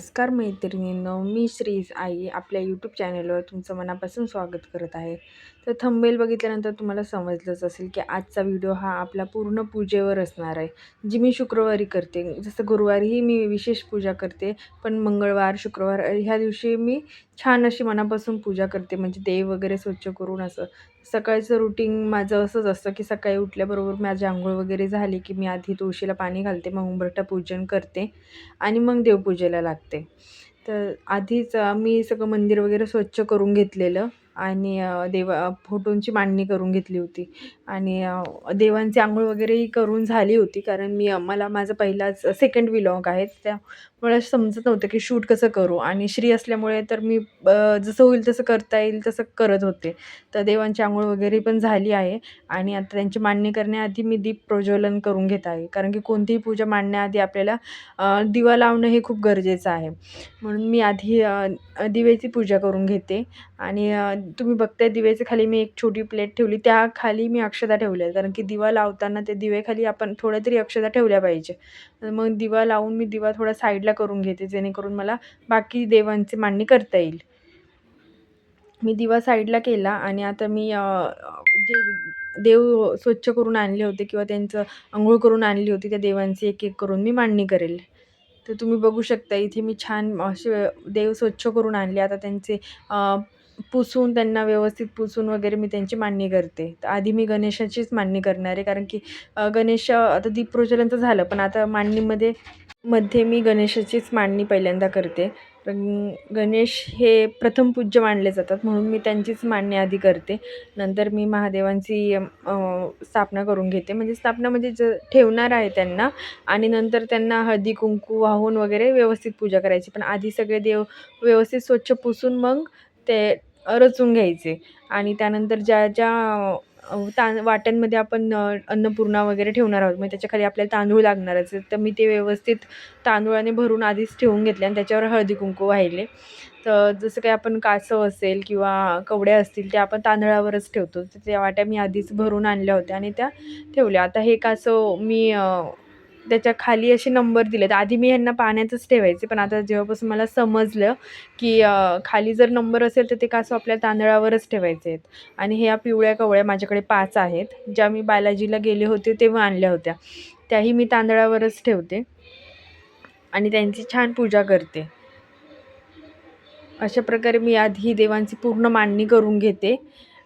नमस्कार मैत्रिणींनो मी श्री आई आपल्या यूट्यूब चॅनलवर तुमचं मनापासून स्वागत करत आहे. तर थंबेल बघितल्यानंतर तुम्हाला समजलंच असेल की आजचा व्हिडिओ हा आपला पूर्ण पूजेवर असणार आहे जी मी शुक्रवारी करते. जसं गुरुवारीही मी विशेष पूजा करते पण मंगळवार शुक्रवार ह्या दिवशी मी छान अशी मनापासून पूजा करते म्हणजे देव वगैरे स्वच्छ करून असं. सकाळचं रुटीन माझं असंच असतं की सकाळी उठल्याबरोबर माझी आंघोळ वगैरे झाली की मी आधी तुळशीला पाणी घालते मग उंबरठा पूजन करते आणि मग देवपूजेला लागते. तर आधीच मी सगळं मंदिर वगैरे स्वच्छ करून घेतलेलं. आणि देवा फोटोंची मांडणी करून घेतली होती. आणि देवांची आंघोळ वगैरेही करून झाली होती कारण मी मला माझा पहिलाच सेकंड विलॉग आहे. त्यामुळे समजत नव्हतं की शूट कसं करू. आणि श्री असल्यामुळे तर मी जसं होईल तसं करता येईल तसं करत होते. तर देवांची आंघोळ वगैरे पण झाली आहे. आणि आता त्यांची मांडणी करण्याआधी मी दीप प्रज्वलन करून घेत आहे. कारण की कोणतीही पूजा मांडण्याआधी आपल्याला दिवा लावणं हे खूप गरजेचं आहे. म्हणून मी आधी दिव्याची पूजा करून घेते. आणि तुम्ही बघताय दिव्याच्या खाली मी एक छोटी प्लेट ठेवली. त्या खाली मी अक्षता ठेवल्या कारण की दिवा लावताना त्या दिवेखाली आपण थोड्या तरी अक्षता ठेवल्या पाहिजे. मग दिवा लावून मी दिवा थोडा साईडला करून घेते जेणेकरून मला बाकी देवांची मांडणी करता येईल. मी दिवा साईडला केला आणि आता मी जे देव स्वच्छ करून आणले होते किंवा त्यांचं आंघोळ करून आणली होती त्या देवांची एक एक करून मी मांडणी करेल. तर तुम्ही बघू शकता इथे मी छान असे देव स्वच्छ करून आणले. आता त्यांचे पुसून त्यांना व्यवस्थित पुसून वगैरे मी त्यांची मांडणी करते. तर आधी मी गणेशाचीच मांडणी करणार आहे कारण की गणेश आता दीपप्रज्वलनचं झालं पण आता मांडणीमध्ये मध्ये मी गणेशाचीच मांडणी पहिल्यांदा करते. गणेश हे प्रथम पूज्य मानले जातात म्हणून मी त्यांचीच मांडणी आधी करते. नंतर मी महादेवांची स्थापना करून घेते. म्हणजे स्थापना म्हणजे ज ठेवणार आहे त्यांना आणि नंतर त्यांना हळदी कुंकू वाहून वगैरे व्यवस्थित पूजा करायची. पण आधी सगळे देव व्यवस्थित स्वच्छ पुसून मग ते रचून घ्यायचे. आणि त्यानंतर ज्या ज्या तां वाट्यांमध्ये आपण अन्नपूर्णा वगैरे ठेवणार आहोत मग त्याच्याखाली आपल्याला तांदूळ लागणारच तर मी ते व्यवस्थित तांदूळाने भरून आधीच ठेवून घेतले आणि त्याच्यावर हळदी कुंकू वाहिले. तर जसं काही आपण कासव असेल किंवा कवड्या असतील त्या आपण तांदळावरच ठेवतो. तर त्या वाट्या मी आधीच भरून आणल्या होत्या आणि त्या ठेवल्या. आता हे कासव मी त्याच्याखाली असे नंबर दिलेत आधी मी ह्यांना पाण्यातच ठेवायचे पण आता जेव्हापासून मला समजलं की खाली जर नंबर असेल तर ते कासव आपल्या तांदळावरच ठेवायचे आहेत. आणि ह्या पिवळ्या कवळ्या माझ्याकडे पाच आहेत ज्या मी बालाजीला गेले होते तेव्हा आणल्या होत्या. त्याही मी तांदळावरच ठेवते. आणि त्यांची छान पूजा करते. अशा प्रकारे मी आधी देवांची पूर्ण मांडणी करून घेते.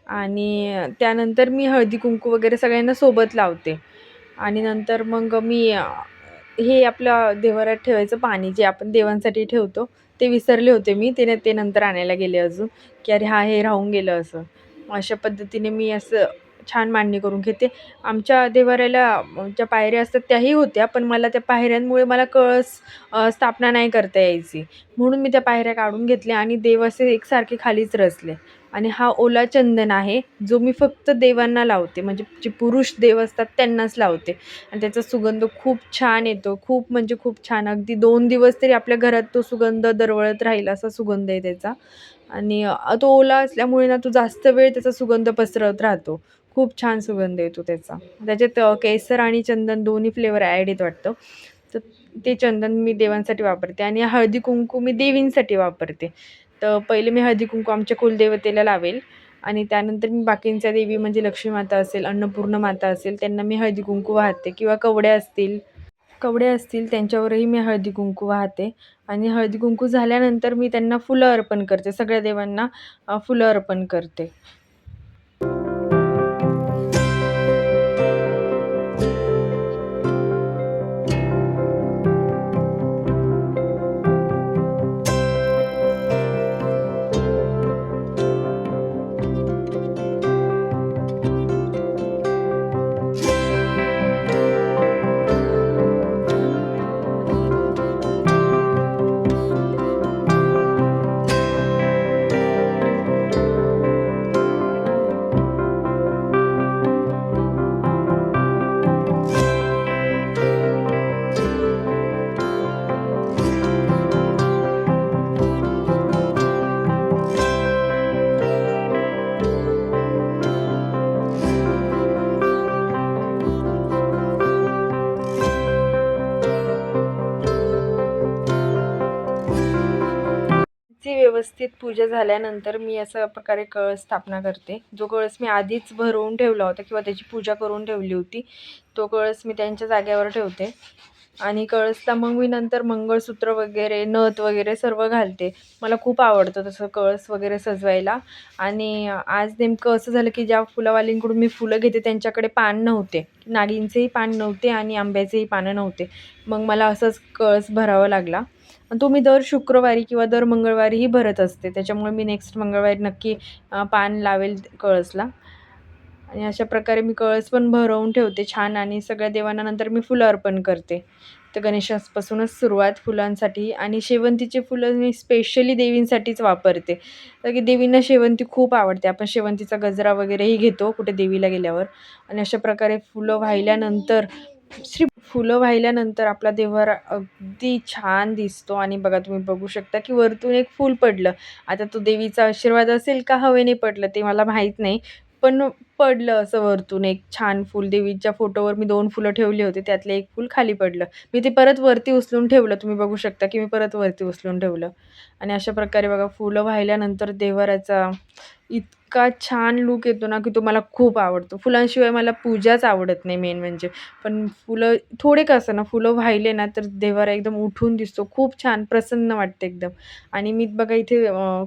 आणि त्यानंतर मी हळदी कुंकू वगैरे सगळ्यांना सोबत लावते. आणि नंतर मग मी हे आपलं देवाऱ्यात ठेवायचं पाणी जे आपण देवांसाठी ठेवतो ते विसरले होते मी. ते ते नंतर आणायला गेले अजून. की अरे हा हे राहून गेलं असं. अशा पद्धतीने मी असं छान मांडणी करून घेते. आमच्या देवाऱ्याला ज्या पायऱ्या असतात त्याही होत्या पण मला त्या पायऱ्यांमुळे मला कळस स्थापना नाही करता यायची. म्हणून मी त्या पायऱ्या काढून घेतल्या आणि देव असे एकसारखे खालीच रचले. आणि हा ओला चंदन आहे जो मी फक्त देवांना लावते. म्हणजे जे पुरुष देव असतात त्यांनाच लावते. आणि त्याचा सुगंध खूप छान येतो. खूप म्हणजे खूप छान. अगदी दोन दिवस तरी आपल्या घरात तो सुगंध दरवळत राहील असा सुगंध आहे त्याचा. आणि तो ओला असल्यामुळे ना तो जास्त वेळ त्याचा सुगंध पसरत राहतो. खूप छान सुगंध येतो त्याचा. त्याच्यात केसर आणि चंदन दोन्ही फ्लेवर ॲड येत वाटतं. तर ते चंदन मी देवांसाठी वापरते आणि हळदी कुंकू मी देवींसाठी वापरते. तर पहिले मी हळदी कुंकू आमच्या कुलदेवतेला लावेल. आणि त्यानंतर मी बाकींच्या देवी म्हणजे लक्ष्मी माता असेल अन्नपूर्ण माता असेल त्यांना मी हळदी कुंकू वाहते किंवा कवड्या असतील. कवड्या असतील त्यांच्यावरही मी हळदी कुंकू वाहते. आणि हळदी कुंकू झाल्यानंतर मी त्यांना फुलं अर्पण करते. सगळ्या देवांना फुलं अर्पण करते. व्यवस्थित पूजा झाल्यानंतर मी अशा प्रकारे कळस स्थापना करते. जो कळस मी आधीच भरवून ठेवला होता किंवा त्याची पूजा करून ठेवली होती तो कळस मी त्यांच्या जाग्यावर ठेवते. आणि कळसला मग मी नंतर मंगळसूत्र वगैरे नथ वगैरे सर्व घालते. मला खूप आवडतं तसं कळस वगैरे सजवायला. आणि आज नेमकं असं झालं की ज्या फुलावालींकडून मी फुलं घेते त्यांच्याकडे पान नव्हते. नागिंचेही पान नव्हते आणि आंब्याचेही पानं नव्हते. मग मला असंच कळस भरावं लागला. तो मी दर शुक्रवारी किंवा दर मंगळवारीही भरत असते. त्याच्यामुळे मी नेक्स्ट मंगळवारी नक्की पान लावेल कळसला. आणि अशा प्रकारे मी कळस पण भरवून ठेवते छान आणि सगळ्या देवांना नंतर मी फुलं अर्पण करते. तर गणेशापासूनच सुरुवात फुलांसाठी आणि शेवंतीचे फुलं मी स्पेशली देवींसाठीच वापरते. तर की देवींना शेवंती खूप आवडते. आपण शेवंतीचा गजरा वगैरेही घेतो कुठे देवीला गेल्यावर. आणि अशा प्रकारे फुलं वाहिल्यानंतर श्री फुलं वाहिल्यानंतर आपला देवार अगदी छान दिसतो. आणि बघा तुम्ही बघू शकता की वरतून एक फूल पडलं. आता तो देवीचा आशीर्वाद असेल का हवेने पडलं ते मला माहीत नाही. पण पडलं असं वरतून. एक छान फूल देवीच्या फोटोवर मी दोन फुलं ठेवली होती. त्यातले एक फूल खाली पडलं. मी ते परत वरती उचलून ठेवलं. तुम्ही बघू शकता की मी परत वरती उचलून ठेवलं. आणि अशा प्रकारे बघा फुलं वाहिल्यानंतर देवाराचा इतका छान लूक येतो ना की तो मला खूप आवडतो. फुलांशिवाय मला पूजाच आवडत नाही मेन म्हणजे. पण फुलं थोडे का ना फुलं वाहिले ना तर देवारा एकदम उठून दिसतो. खूप छान प्रसन्न वाटते एकदम. आणि मी बघा इथे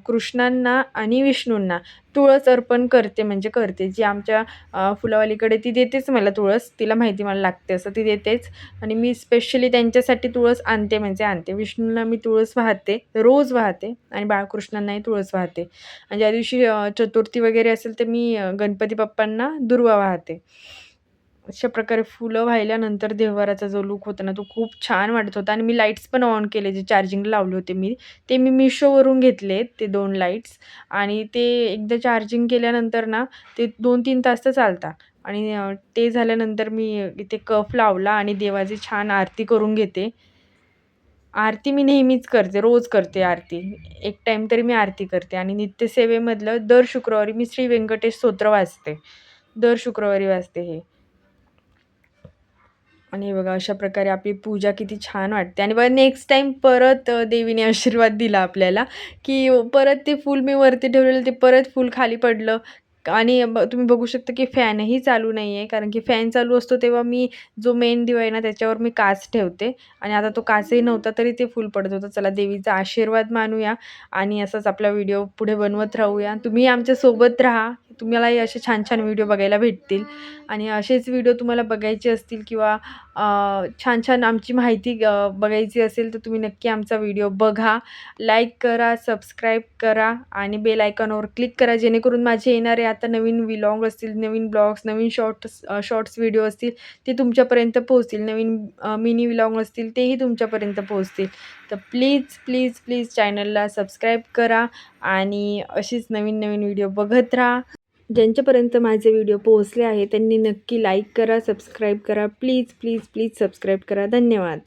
कृष्णांना आणि विष्णूंना तुळस अर्पण करते म्हणजे करते. जी आम आमच्या फुलावालीकडे ती देतेच मला तुळस. तिला माहिती मला लागते असं ती देतेच. आणि मी स्पेशली त्यांच्यासाठी तुळस आणते म्हणजे आणते. विष्णूला मी तुळस वाहते रोज वाहते आणि बाळकृष्णांनाही तुळस वाहते. आणि ज्या दिवशी चतुर्थी वगैरे असेल तर मी गणपती बाप्पांना दुर्वा वाहते. अशा प्रकारे फुलं वाहिल्यानंतर देवाराचा जो लूक होता ना तो खूप छान वाटत होता. आणि मी लाईट्स पण ऑन केले जे चार्जिंगला लावले होते मी ते मी मिशोवरून घेतले ते दोन लाईट्स आणि ते एकदा चार्जिंग केल्यानंतर ना ते दोन तीन तास तर चालतात आणि ते झाल्यानंतर मी इथे कफ लावला आणि देवाची छान आरती करून घेते. आरती मी नेहमीच करते रोज करते आरती. एक टाईम तरी मी आरती करते. आणि नित्यसेवेमधलं दर शुक्रवारी मी श्री व्यंकटेश स्तोत्र वाचते. दर शुक्रवारी वाचते हे. आणि बघा अशा प्रकारे आपली पूजा किती छान वाटते. आणि बघा नेक्स्ट टाईम परत देवीने आशीर्वाद दिला आपल्याला की परत ते फूल मी वरती ठेवलेलं ते परत फूल खाली पडलं. आणि ब तुम्ही बघू शकता की फॅनही चालू नाही आहे कारण की फॅन चालू असतो तेव्हा मी जो मेन दिवा आहे ना त्याच्यावर मी काच ठेवते. आणि आता तो काचही नव्हता तरी ते फूल पडत होतं. चला देवीचा आशीर्वाद मानूया आणि असाच आपला व्हिडिओ पुढे बनवत राहूया. तुम्ही आमच्यासोबत राहा. तुम्हालाही असे छान छान व्हिडिओ बघायला भेटतील. आणि असेच व्हिडिओ तुम्हाला बघायचे असतील किंवा छान छान आमची माहिती बघायची असेल तर तुम्ही नक्की आमचा व्हिडिओ बघा. लाईक करा सबस्क्राईब करा आणि बेल आयकॉनवर क्लिक करा. जेणेकरून माझे येणारे आता नवीन विलॉग असतील नवीन ब्लॉग्स नवीन शॉर्ट्स शॉर्ट्स व्हिडिओ असतील ते तुमच्यापर्यंत पोहोचतील. नवीन मिनी विलॉग असतील तेही तुमच्यापर्यंत पोहोचतील. तर प्लीज प्लीज प्लीज चॅनलला सबस्क्राईब करा आणि अशीच नवीन नवीन व्हिडिओ बघत राहा. ज्यांच्यापर्यंत माझे व्हिडिओ पोहोचले आहे त्यांनी नक्की लाईक करा सबस्क्राईब करा. प्लीज प्लीज प्लीज सबस्क्राईब करा. धन्यवाद.